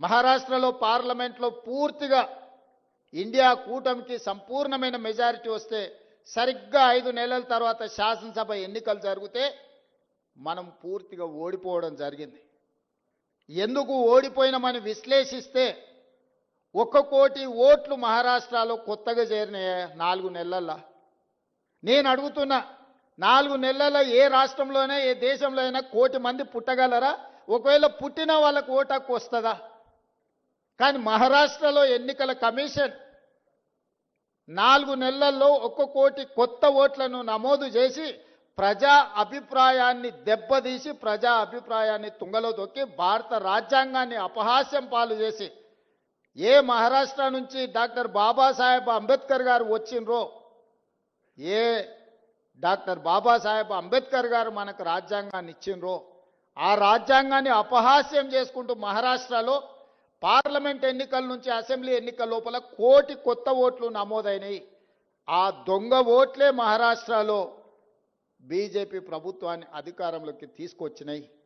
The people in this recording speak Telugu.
మహారాష్ట్రలో పార్లమెంట్లో పూర్తిగా ఇండియా కూటమికి సంపూర్ణమైన మెజారిటీ వస్తే సరిగ్గా ఐదు నెలల తర్వాత శాసనసభ ఎన్నికలు జరిగితే మనం పూర్తిగా ఓడిపోవడం జరిగింది. ఎందుకు ఓడిపోయినామని విశ్లేషిస్తే ఒక్క కోటి ఓట్లు మహారాష్ట్రలో కొత్తగా చేరిన నాలుగు నెలల్లో. నేను అడుగుతున్నా నాలుగు నెలల్లో ఏ రాష్ట్రంలోనే ఏ దేశంలో అయినా కోటి మంది పుట్టగలరా? ఒకవేళ పుట్టిన వాళ్ళకు ఓటు హక్కు వస్తుందా? కానీ మహారాష్ట్రలో ఎన్నికల కమిషన్ నాలుగు నెలల్లో ఒక్క కోటి కొత్త ఓట్లను నమోదు చేసి ప్రజా అభిప్రాయాన్ని దెబ్బతీసి ప్రజా అభిప్రాయాన్ని తుంగలో దొక్కి భారత రాజ్యాంగాన్ని అపహాస్యం పాలు చేసి ఏ మహారాష్ట్ర నుంచి డాక్టర్ బాబాసాహెబ్ అంబేద్కర్ గారు వచ్చిండ్రో ఏ డాక్టర్ బాబాసాహెబ్ అంబేద్కర్ గారు మనకు రాజ్యాంగాన్ని ఇచ్చిండ్రో ఆ రాజ్యాంగాన్ని అపహాస్యం చేసుకుంటూ మహారాష్ట్రలో పార్లమెంట్ ఎన్నికల నుంచి అసెంబ్లీ ఎన్నికల లోపల కోటి కొత్త ఓట్లు నమోదైనాయి. ఆ దొంగ ఓట్లే మహారాష్ట్రలో బీజేపీ ప్రభుత్వాన్ని అధికారంలోకి తీసుకొచ్చినాయి.